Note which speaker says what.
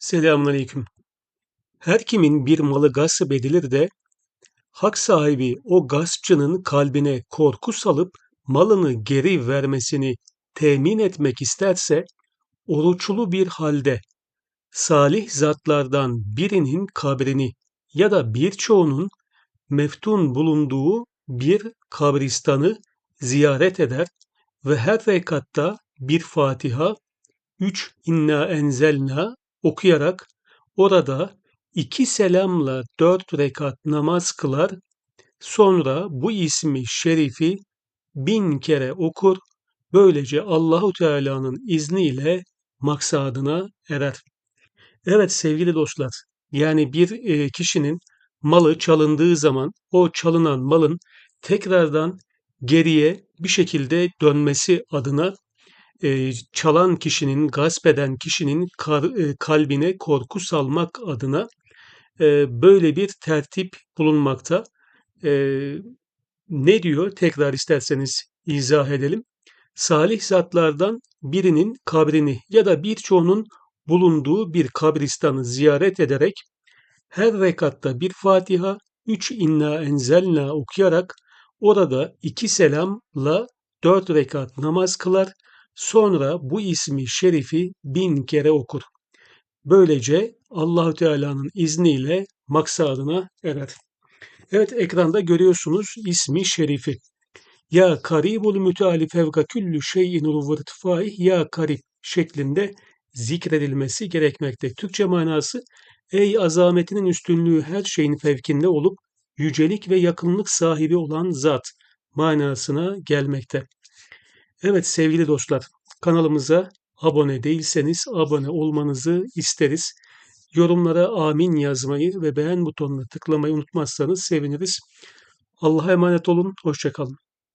Speaker 1: Selamünaleyküm. Her kimin bir malı gasp edilir de hak sahibi o gaspçının kalbine korku salıp malını geri vermesini temin etmek isterse oruçlu bir halde salih zatlardan birinin kabrini ya da birçoğunun meftun bulunduğu bir kabristanı ziyaret eder ve her rekatta bir Fatiha, üç inna enzelna okuyarak orada iki selamla dört rekat namaz kılar, sonra bu ismi şerifi bin kere okur, böylece Allahu Teala'nın izniyle maksadına erer. Evet sevgili dostlar, yani bir e, kişinin malı çalındığı zaman o çalınan malın tekrardan geriye bir şekilde dönmesi adına e, çalan kişinin, gasp eden kişinin kar, e, kalbine korku salmak adına e, böyle bir tertip bulunmakta. E, ne diyor? Tekrar isterseniz izah edelim. Salih zatlardan birinin kabrini ya da birçoğunun bulunduğu bir kabristanı ziyaret ederek her rekatta bir Fatiha, üç inna enzelna okuyarak orada iki selamla dört rekat namaz kılar Sonra bu ismi şerifi bin kere okur. Böylece Allahü Teala'nın izniyle maksadına erer. Evet ekranda görüyorsunuz ismi şerifi. Ya karibul müteali fevka küllü şeyin uvvırtfaih ya karib şeklinde zikredilmesi gerekmekte. Türkçe manası ey azametinin üstünlüğü her şeyin fevkinde olup yücelik ve yakınlık sahibi olan zat manasına gelmekte. Evet sevgili dostlar, kanalımıza abone değilseniz abone olmanızı isteriz. Yorumlara amin yazmayı ve beğen butonuna tıklamayı unutmazsanız seviniriz. Allah'a emanet olun, hoşçakalın.